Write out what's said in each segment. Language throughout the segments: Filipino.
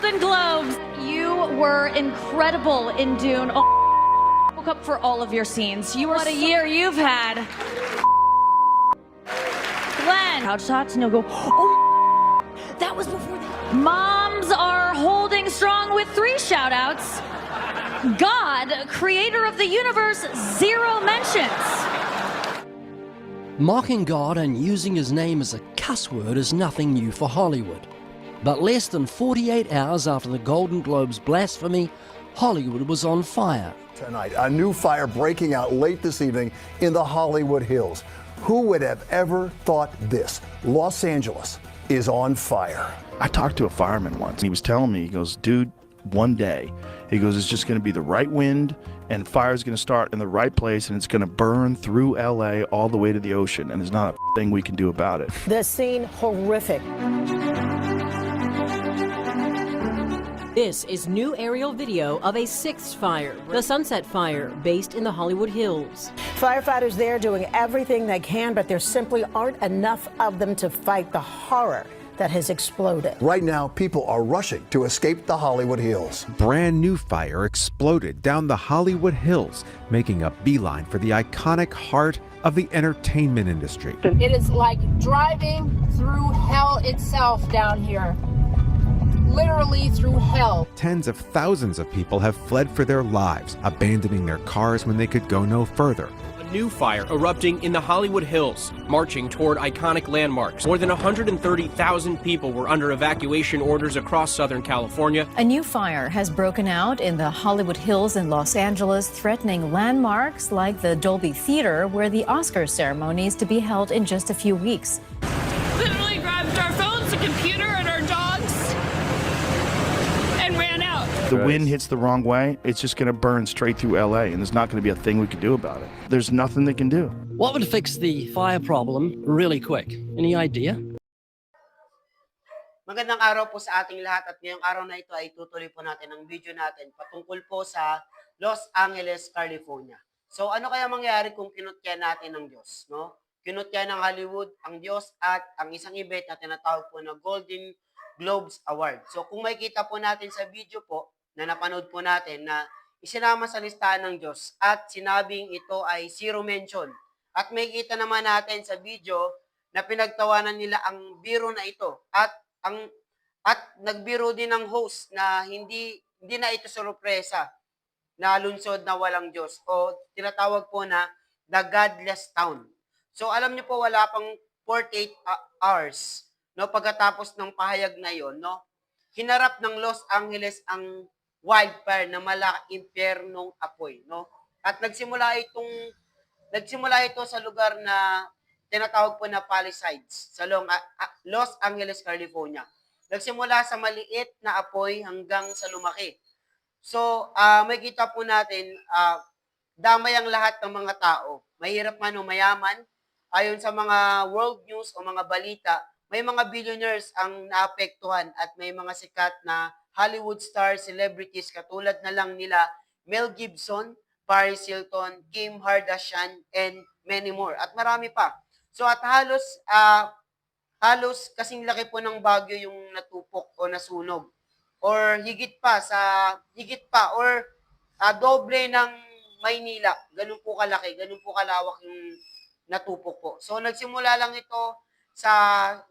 Golden Globes. You were incredible in Dune. Oh, woke up for all of your scenes. You were what a year you've had. Glenn, couch shots, and you'll go, oh, that was before that. Moms are holding strong with three shout outs. God, creator of the universe, zero mentions. Mocking God and using his name as a cuss word is nothing new for Hollywood. But less than 48 hours after the Golden Globes blasphemy, Hollywood was on fire. Tonight, a new fire breaking out late this evening in the Hollywood Hills. Who would have ever thought this? Los Angeles is on fire. I talked to a fireman once. He was telling me, he goes, dude, one day, he goes, it's just going to be the right wind and fire's going to start in the right place and it's going to burn through LA all the way to the ocean. And there's not a thing we can do about it. The scene horrific. This is new aerial video of a sixth fire, the Sunset Fire, based in the Hollywood Hills. Firefighters there doing everything they can, but there simply aren't enough of them to fight the horror that has exploded. Right now, people are rushing to escape the Hollywood Hills. brand new fire exploded down the Hollywood Hills, making a beeline for the iconic heart of the entertainment industry. It is like driving through hell itself down here. Literally through hell. Tens of thousands of people have fled for their lives, abandoning their cars when they could go no further. A new fire erupting in the Hollywood Hills, marching toward iconic landmarks. More than 130,000 people were under evacuation orders across Southern California. A new fire has broken out in the Hollywood Hills in Los Angeles, threatening landmarks like the Dolby Theater, where the Oscar ceremony is to be held in just a few weeks. Literally grabbed our phones, the computer, The wind hits the wrong way, it's just going to burn straight through LA and there's not going to be a thing we can do about it. There's nothing they can do. What would fix the fire problem really quick? Any idea? Magandang araw po sa ating lahat at ngayong araw na ito ay tutuloy po natin ang video natin patungkol po sa Los Angeles, California. So ano kaya mangyari kung kinutya natin ng Diyos, no? Kinutya ng Hollywood ang Diyos at ang isang event na tinatawag po na Golden Globes Award. So kung makikita po natin sa video po na napanood po natin na isinama sa listahan ng Diyos at sinabing ito ay zero mention. At makikita naman natin sa video na pinagtawanan nila ang biro na ito at ang at nagbiro din ng host na hindi hindi na ito sorpresa na lunsod na walang Diyos o tinatawag po na the godless town. So alam niyo po wala pang 48 uh, hours no pagkatapos ng pahayag na yon no hinarap ng Los Angeles ang wildfire na malaking impyernong apoy no at nagsimula itong nagsimula ito sa lugar na tinatawag po na Palisades sa Long, ah, Los Angeles, California. Nagsimula sa maliit na apoy hanggang sa lumaki. So, ah may kita po natin, ah, damay ang lahat ng mga tao. Mahirap man o mayaman. Ayon sa mga world news o mga balita, may mga billionaires ang naapektuhan at may mga sikat na Hollywood stars, celebrities katulad na lang nila Mel Gibson, Paris Hilton, Kim Kardashian, and many more. At marami pa. So at halos ah halos kasing laki po ng bagyo yung natupok o nasunog. Or higit pa sa higit pa or ah, doble ng Maynila. Ganun po kalaki, ganun po kalawak yung natupok po. So nagsimula lang ito sa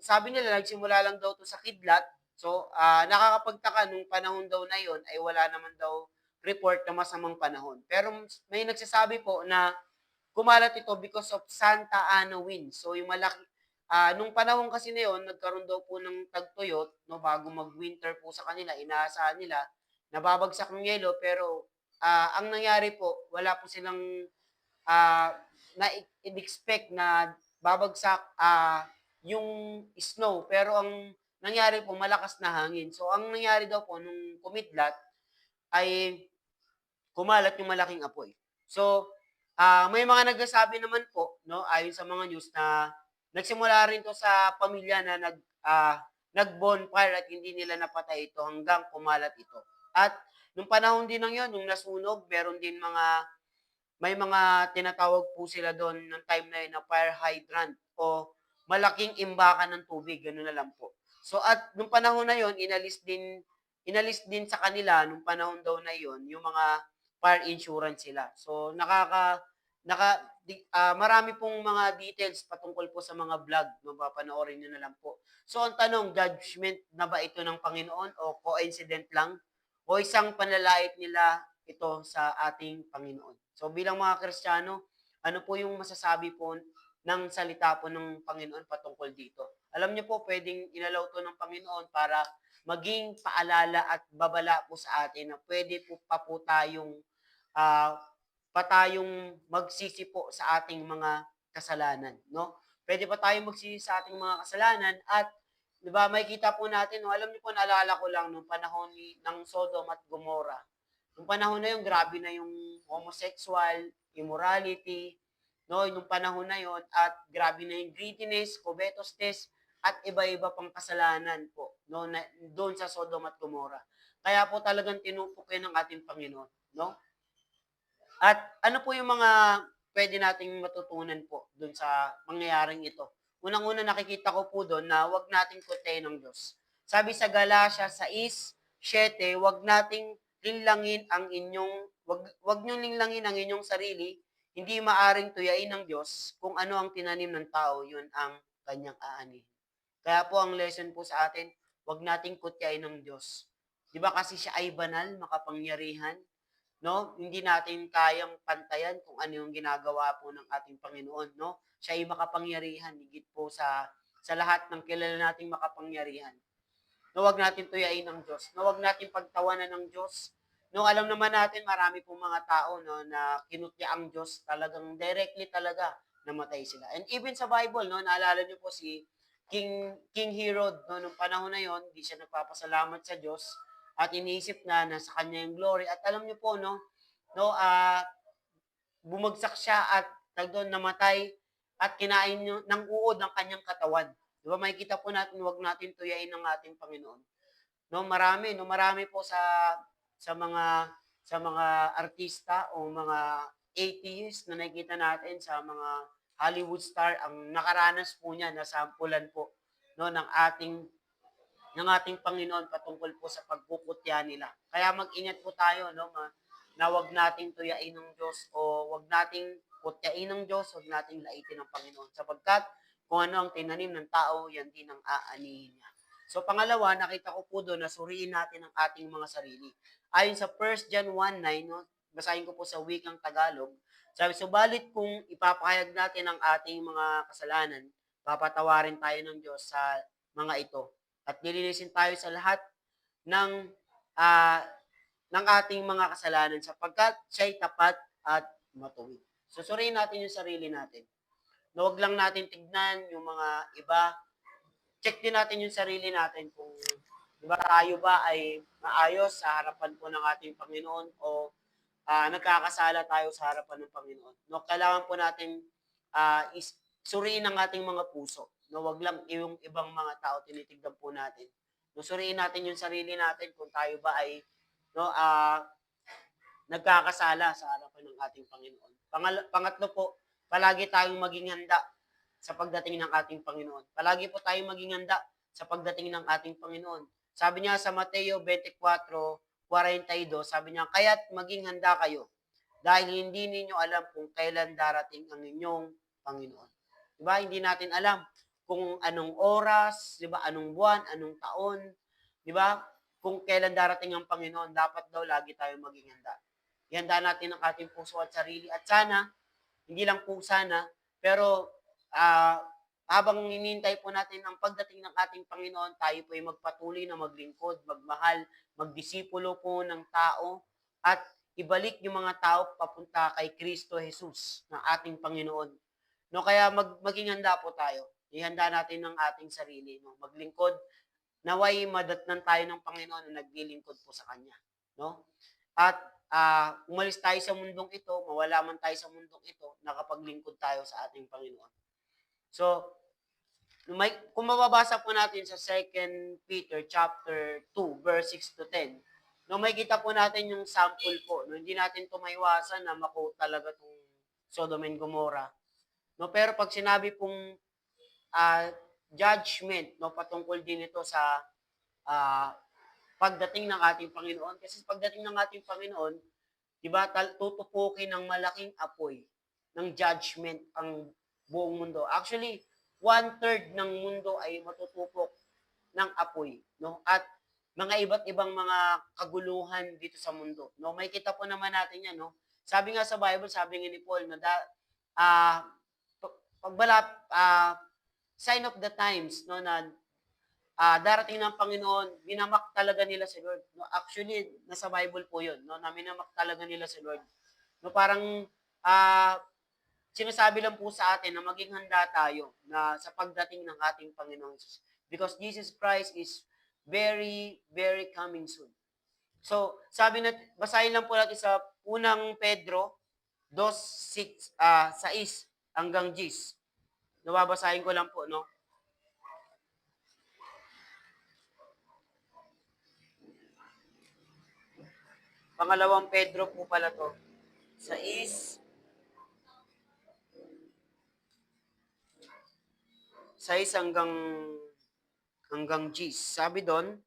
sabi nila nagsimula lang daw to sa kidlat. So ah, nakakapagtaka nung panahon daw na yon ay wala naman daw report na masamang panahon. Pero may nagsasabi po na kumalat ito because of Santa Ana wind. So yung malaki ah nung panahon kasi na yon, nagkaroon daw po ng tagtuyot no bago mag-winter po sa kanila, inaasahan nila nababagsak ng yelo pero ah, ang nangyari po, wala po silang ah na expect na babagsak ah yung snow pero ang nangyari po malakas na hangin. So ang nangyari daw po nung kumidlat ay kumalat yung malaking apoy. So Ah, may mga nagsasabi naman po, no, ayon sa mga news na nagsimula rin to sa pamilya na nag ah, nag-bonfire at hindi nila napatay ito hanggang kumalat ito. At nung panahon din ng yon, nung nasunog, meron din mga may mga tinatawag po sila doon ng time na yun na fire hydrant o malaking imbakan ng tubig, gano'n na lang po. So at nung panahon na yon, inalis din inalis din sa kanila nung panahon daw na yon yung mga fire insurance sila. So nakaka naka ah, marami pong mga details patungkol po sa mga vlog, no, papanoorin niyo na lang po. So ang tanong, judgment na ba ito ng Panginoon o coincident lang o isang panlalait nila ito sa ating Panginoon? So bilang mga Kristiyano, ano po yung masasabi po ng salita po ng Panginoon patungkol dito? Alam niyo po, pwedeng inalaw to ng Panginoon para maging paalala at babala po sa atin na pwede po pa po tayong ah, pa tayong magsisi po sa ating mga kasalanan, no? Pwede pa tayong magsisi sa ating mga kasalanan at 'di ba, makikita po natin, no, alam niyo po naalala ko lang nung panahon ni ng Sodom at Gomorrah. Nung panahon na 'yon, grabe na yung homosexual, immorality, no, nung panahon na 'yon at grabe na yung greediness, covetousness at iba-iba pang kasalanan po, no, na, doon sa Sodom at Gomorrah. Kaya po talagang tinupok yan ng ating Panginoon, no? At ano po yung mga pwede nating matutunan po doon sa mangyayaring ito? Unang-una nakikita ko po doon na wag nating kutay ng Diyos. Sabi sa Galatia 6:7, wag nating linlangin ang inyong wag wag niyo linlangin ang inyong sarili, hindi maaring tuyain ng Diyos kung ano ang tinanim ng tao, yun ang kanyang aani. Kaya po ang lesson po sa atin, wag nating kutyain ng Diyos. 'Di ba kasi siya ay banal, makapangyarihan, no? Hindi natin kayang pantayan kung ano yung ginagawa po ng ating Panginoon, no? Siya ay makapangyarihan, higit po sa sa lahat ng kilala nating makapangyarihan. No, wag natin tuyain ng Diyos. No, wag natin pagtawanan ng Diyos. No, alam naman natin marami pong mga tao no na kinutya ang Diyos, talagang directly talaga namatay sila. And even sa Bible, no, naalala niyo po si King King Herod no nung panahon na yon, hindi siya nagpapasalamat sa Diyos at iniisip na na sa kanya yung glory. At alam niyo po no, no ah bumagsak siya at doon namatay at kinain ng uod ng kanyang katawan. Di ba makikita po natin wag natin tuyain ng ating Panginoon. No, marami, no, marami po sa sa mga sa mga artista o mga atheists na nakikita natin sa mga Hollywood star ang nakaranas po niya na sampulan po no ng ating ng ating Panginoon patungkol po sa pagkukutya nila. Kaya mag-ingat po tayo no ma, na wag nating tuyain ng Diyos o wag nating kutyain ng Diyos, wag nating laitin ng Panginoon sapagkat kung ano ang tinanim ng tao, yan din ang aanihin niya. So pangalawa, nakita ko po doon na suriin natin ang ating mga sarili. Ayon sa 1 John 1.9, no, basahin ko po sa wikang Tagalog, sabi, subalit kung ipapahayag natin ang ating mga kasalanan, papatawarin tayo ng Diyos sa mga ito. At nilinisin tayo sa lahat ng ah, ng ating mga kasalanan sapagkat siya'y tapat at matuwid. Susuriin natin yung sarili natin. Na wag lang natin tignan yung mga iba. Check din natin yung sarili natin kung di ba tayo ba ay maayos sa harapan po ng ating Panginoon o ah, nagkakasala tayo sa harapan ng Panginoon. No, kailangan po natin ah, is, suriin ang ating mga puso. No, wag lang yung ibang mga tao tinitignan po natin. No, suriin natin yung sarili natin kung tayo ba ay no ah nagkakasala sa harapan ng ating Panginoon. Pangal- pangatlo po, palagi tayong maging handa sa pagdating ng ating Panginoon. Palagi po tayong maging handa sa pagdating ng ating Panginoon. Sabi niya sa Mateo 24:42, sabi niya, "Kaya't maging handa kayo dahil hindi ninyo alam kung kailan darating ang inyong Panginoon." 'Di ba? Hindi natin alam kung anong oras, 'di ba? Anong buwan, anong taon, 'di ba? Kung kailan darating ang Panginoon, dapat daw lagi tayong maging handa. Ihanda natin ang ating puso at sarili. At sana, hindi lang po sana, pero ah, habang hinihintay po natin ang pagdating ng ating Panginoon, tayo po ay magpatuloy na maglingkod, magmahal, magdisipulo po ng tao, at ibalik yung mga tao papunta kay Kristo Jesus, na ating Panginoon. No, kaya mag, maging handa po tayo. Ihanda natin ang ating sarili, no? maglingkod, naway madatnan tayo ng Panginoon na naglilingkod po sa Kanya. No? At ah, umalis tayo sa mundong ito, mawala man tayo sa mundong ito, nakapaglingkod tayo sa ating Panginoon. So, may, kung mababasa po natin sa 2 Peter chapter 2, verse 6 to 10, no, may kita po natin yung sample po. No, hindi natin ito maiwasan na mako talaga itong Sodom and Gomorrah. No, pero pag sinabi pong ah, judgment, no, patungkol din ito sa ah, pagdating ng ating Panginoon. Kasi pagdating ng ating Panginoon, di ba, tutupukin ng malaking apoy ng judgment ang buong mundo. Actually, one-third ng mundo ay matutupok ng apoy. No? At mga iba't ibang mga kaguluhan dito sa mundo. No? May kita po naman natin yan. No? Sabi nga sa Bible, sabi nga ni Paul, no, da, pa- pagbala, ah, sign of the times, no, na ah, darating ng Panginoon, minamak talaga nila si Lord. No, actually, nasa Bible po yun, no, na minamak talaga nila si Lord. No, parang ah, Sinasabi lang po sa atin na maging handa tayo na sa pagdating ng ating Panginoong Jesus. Because Jesus Christ is very, very coming soon. So, sabi na, basahin lang po natin sa unang Pedro 2, 6, uh, hanggang 10. Nababasahin ko lang po, no? Pangalawang Pedro po pala to. 6, size hanggang hanggang G's. Sabi doon,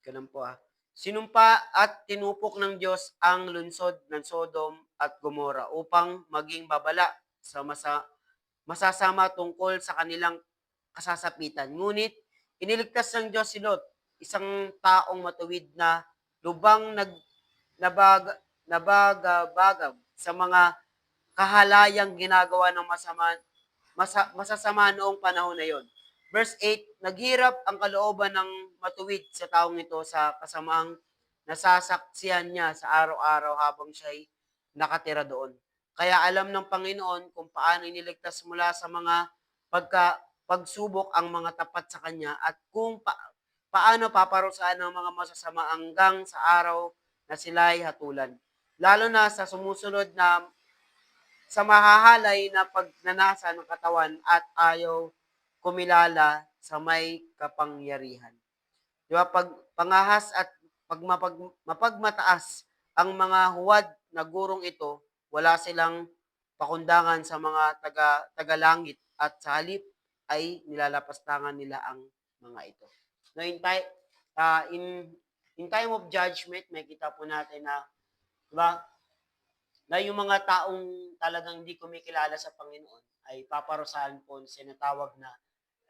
ganun po ah. Sinumpa at tinupok ng Diyos ang lunsod ng Sodom at Gomora upang maging babala sa masa, masasama tungkol sa kanilang kasasapitan. Ngunit iniligtas ng Diyos si Lot, isang taong matuwid na lubang nag nabag, nabagabagab sa mga kahalayang ginagawa ng masama, masa, masasama noong panahon na yon. Verse 8, naghirap ang kalooban ng matuwid sa taong ito sa kasamaang nasasaksihan niya sa araw-araw habang siya'y nakatira doon. Kaya alam ng Panginoon kung paano iniligtas mula sa mga pagka, pagsubok ang mga tapat sa Kanya at kung pa, paano paparusahan ng mga masasama hanggang sa araw na sila'y hatulan. Lalo na sa sumusunod na sa mahahalay na pagnanasa ng katawan at ayaw kumilala sa may kapangyarihan. Di ba? Pag pangahas at pag mapag, mapagmataas ang mga huwad na gurong ito, wala silang pakundangan sa mga taga, tagalangit at sa halip ay nilalapastangan nila ang mga ito. No, in, uh, in, in time of judgment, may kita po natin na, di ba, na yung mga taong talagang hindi kumikilala sa Panginoon ay paparusahan po sa sinatawag na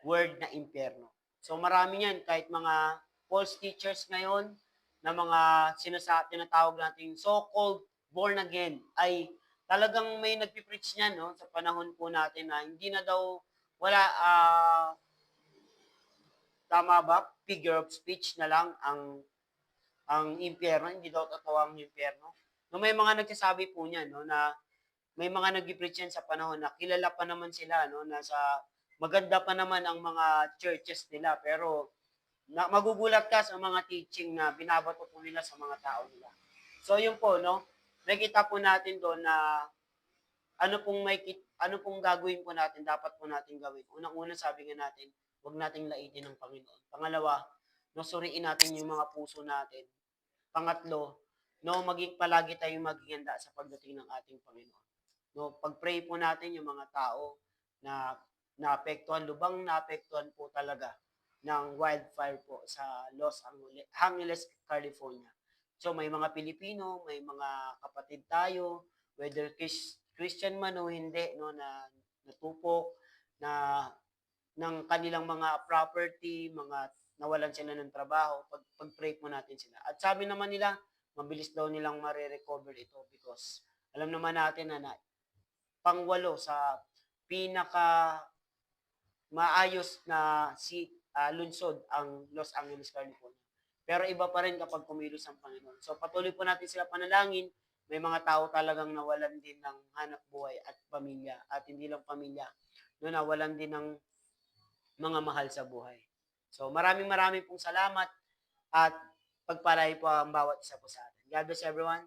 word na impyerno. So marami yan, kahit mga false teachers ngayon, na mga sinasa, tinatawag natin so-called born again, ay talagang may nagpipreach niyan no, sa panahon po natin na hindi na daw, wala, ah, tama ba? Figure of speech na lang ang ang impyerno, hindi daw totoo ang impyerno. No, may mga nagsasabi po niyan no, na may mga nag-preach yan sa panahon na kilala pa naman sila no, na sa maganda pa naman ang mga churches nila pero na, magugulat ka sa mga teaching na binabato po nila sa mga tao nila. So yun po no, nakita po natin doon na ano pong may ano pong gagawin po natin, dapat po natin gawin. Unang-una sabi nga natin, huwag nating laitin ng Panginoon. Pangalawa, no natin yung mga puso natin. Pangatlo, no maging palagi tayong maging handa sa pagdating ng ating Panginoon. No, pag-pray po natin yung mga tao na naapektuhan, lubang naapektuhan po talaga ng wildfire po sa Los Angeles, California. So may mga Pilipino, may mga kapatid tayo, whether Chris, Christian man o hindi, no, na natupok, na ng kanilang mga property, mga nawalan sila ng trabaho, pag, pag-pray po natin sila. At sabi naman nila, mabilis daw nilang marirecover ito because alam naman natin na, na pangwalo sa pinaka maayos na si ah, lunsod ang Los Angeles, California. Pero iba pa rin kapag kumilos ang Panginoon. So patuloy po natin sila panalangin. May mga tao talagang nawalan din ng hanap buhay at pamilya. At hindi lang pamilya, no, nawalan din ng mga mahal sa buhay. So maraming maraming pong salamat at pagpalay po ang bawat isa po sa. God bless everyone.